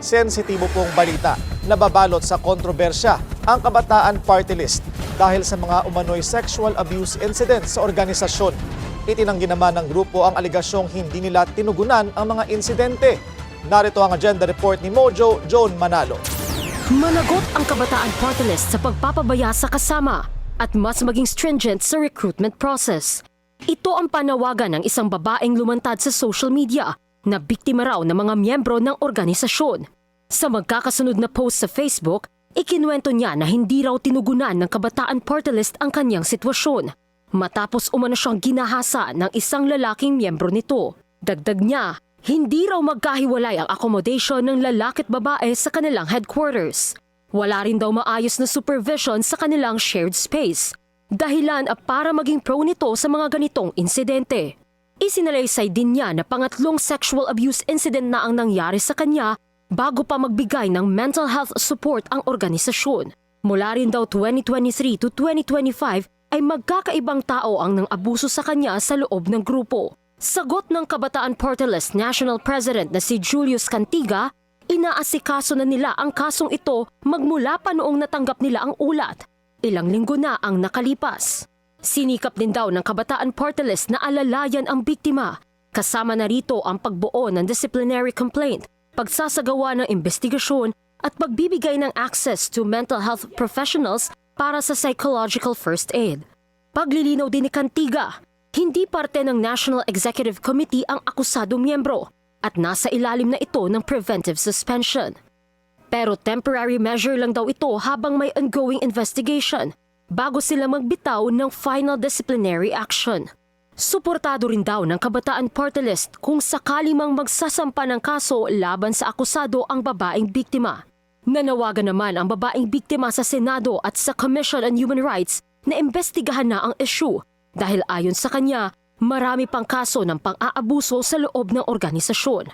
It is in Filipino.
sensitibo pong balita na babalot sa kontrobersya ang Kabataan Party List dahil sa mga umano'y sexual abuse incidents sa organisasyon. Itinanggi naman ng grupo ang aligasyong hindi nila tinugunan ang mga insidente. Narito ang agenda report ni Mojo Joan Manalo. Managot ang kabataan party list sa pagpapabaya sa kasama at mas maging stringent sa recruitment process. Ito ang panawagan ng isang babaeng lumantad sa social media na biktima raw ng mga miyembro ng organisasyon. Sa magkakasunod na post sa Facebook, ikinwento niya na hindi raw tinugunan ng kabataan party list ang kanyang sitwasyon. Matapos umano siyang ginahasa ng isang lalaking miyembro nito. Dagdag niya, hindi raw magkahiwalay ang accommodation ng lalaki at babae sa kanilang headquarters. Wala rin daw maayos na supervision sa kanilang shared space. Dahilan para maging pro nito sa mga ganitong insidente. Isinalaysay din niya na pangatlong sexual abuse incident na ang nangyari sa kanya bago pa magbigay ng mental health support ang organisasyon. Mula rin daw 2023 to 2025 ay magkakaibang tao ang nang abuso sa kanya sa loob ng grupo. Sagot ng Kabataan Party List National President na si Julius Cantiga, inaasikaso na nila ang kasong ito magmula pa noong natanggap nila ang ulat. Ilang linggo na ang nakalipas. Sinikap din daw ng Kabataan Party List na alalayan ang biktima. Kasama na rito ang pagbuo ng disciplinary complaint, pagsasagawa ng investigasyon at pagbibigay ng access to mental health professionals para sa psychological first aid. Paglilinaw din ni Cantiga, hindi parte ng National Executive Committee ang akusadong miyembro at nasa ilalim na ito ng preventive suspension. Pero temporary measure lang daw ito habang may ongoing investigation bago sila magbitaw ng final disciplinary action. Suportado rin daw ng Kabataan Party List kung sakali mang magsasampa ng kaso laban sa akusado ang babaeng biktima. Nanawagan naman ang babaeng biktima sa Senado at sa Commission on Human Rights na imbestigahan na ang issue dahil ayon sa kanya, marami pang kaso ng pang-aabuso sa loob ng organisasyon.